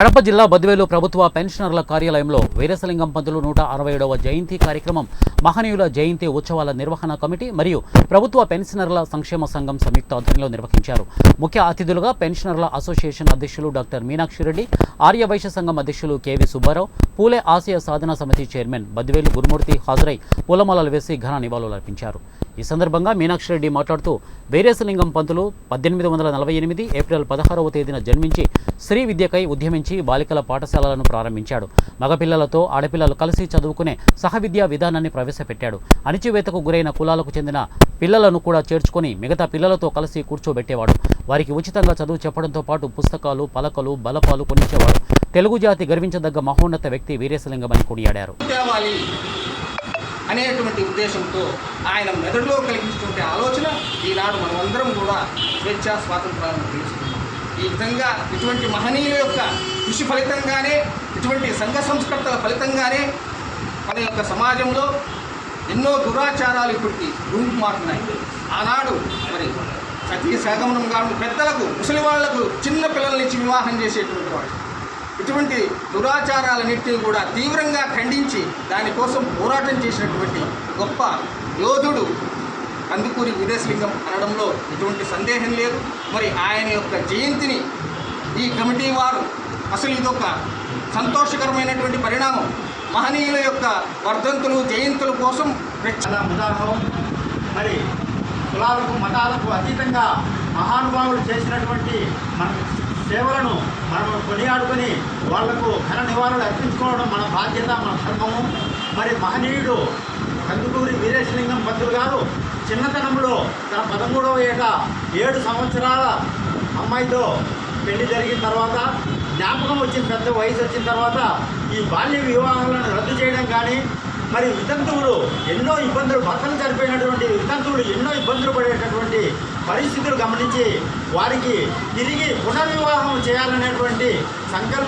కడప జిల్లా బద్వేలు ప్రభుత్వ పెన్షనర్ల కార్యాలయంలో వీరసలింగం పంతులు నూట అరవై ఏడవ జయంతి కార్యక్రమం మహనీయుల జయంతి ఉత్సవాల నిర్వహణ కమిటీ మరియు ప్రభుత్వ పెన్షనర్ల సంక్షేమ సంఘం సంయుక్త ఆధ్వర్యంలో నిర్వహించారు. ముఖ్య అతిథులుగా పెన్షనర్ల అసోసియేషన్ అధ్యక్షులు డాక్టర్ మీనాక్షిరెడ్డి ఆర్యవైశ్య ఆర్య వైశ్య సంఘం అధ్యక్షులు K V Subba Rao Phule Asia సాధన సమితి చైర్మన్ బద్వేలు గురుమూర్తి హాజరై పూలమాలలు వేసి ఘన నివాళులర్పించారు ఈ సందర్భంగా మీనాక్షిరెడ్డి మాట్లాడుతూ వీరేశలింగం పంతులు పద్దెనిమిది వందల నలభై ఎనిమిది ఏప్రిల్ పదహారవ తేదీన జన్మించి స్త్రీ విద్యకై ఉద్యమించి బాలికల పాఠశాలలను ప్రారంభించాడు. మగపిల్లలతో ఆడపిల్లలు కలిసి చదువుకునే సహవిద్యా విధానాన్ని ప్రవేశపెట్టాడు. అణిచివేతకు గురైన కులాలకు చెందిన పిల్లలను కూడా చేర్చుకొని మిగతా పిల్లలతో కలిసి కూర్చోబెట్టేవాడు. వారికి ఉచితంగా చదువు చెప్పడంతో పాటు పుస్తకాలు పలకలు బలపాలు కొనిచ్చేవాడు. తెలుగు జాతి గర్వించదగ్గ మహోన్నత వ్యక్తి వీరేశలింగమని కొనియాడారు. అనేటువంటి ఉద్దేశంతో ఆయన మెదడులో కలిగించినటువంటి ఆలోచన ఈనాడు మనమందరం కూడా స్వేచ్ఛ స్వాతంత్రాలను తెలుసుకున్నాం ఈ విధంగా ఇటువంటి మహనీయుల యొక్క కృషి ఫలితంగానే ఇటువంటి సంఘ సంస్కర్తల ఫలితంగానే మన యొక్క సమాజంలో ఎన్నో దురాచారాలు ఇప్పటికి రూపుమారుతున్నాయి ఆనాడు మరి సతీ సగమనం కాను పెద్దలకు ముసలి వాళ్ళకు చిన్న పిల్లల నుంచి వివాహం చేసేటువంటి వాళ్ళు ఇటువంటి దురాచారాలన్నింటినీ కూడా తీవ్రంగా ఖండించి దానికోసం పోరాటం చేసినటువంటి గొప్ప యోధుడు కందుకూరి వీరేశలింగం అనడంలో ఎటువంటి సందేహం లేదు. మరి ఆయన యొక్క జయంతిని ఈ కమిటీ వారు అసలు ఇదొక సంతోషకరమైనటువంటి పరిణామం. మహనీయుల యొక్క వర్ధంతులు జయంతుల కోసం చాలా ఉదాహరణ. మరి కులాలకు మతాలకు అతీతంగా మహానుభావులు చేసినటువంటి మన సేవలను మనం కొనియాడుకొని వాళ్ళకు ఘన నివారణలు అర్పించుకోవడం మన బాధ్యత మన ధర్మము. మరి మహనీయుడు కందుకూరి వీరేశలింగం భద్రుడు గారు చిన్నతనంలో తన పదమూడవ ఏట ఏడు సంవత్సరాల అమ్మాయితో పెళ్ళి జరిగిన తర్వాత జ్ఞాపకం వచ్చిన పెద్ద వయసు వచ్చిన తర్వాత ఈ బాల్య వివాహాలను రద్దు చేయడం కానీ మరి వితంతువులు ఎన్నో ఇబ్బందులు భర్తలు చనిపోయినటువంటి వితంతువులు ఎన్నో పరిస్థితులు గమనించి వారికి తిరిగి పునర్వివాహం చేయాలనేటువంటి సంకల్పం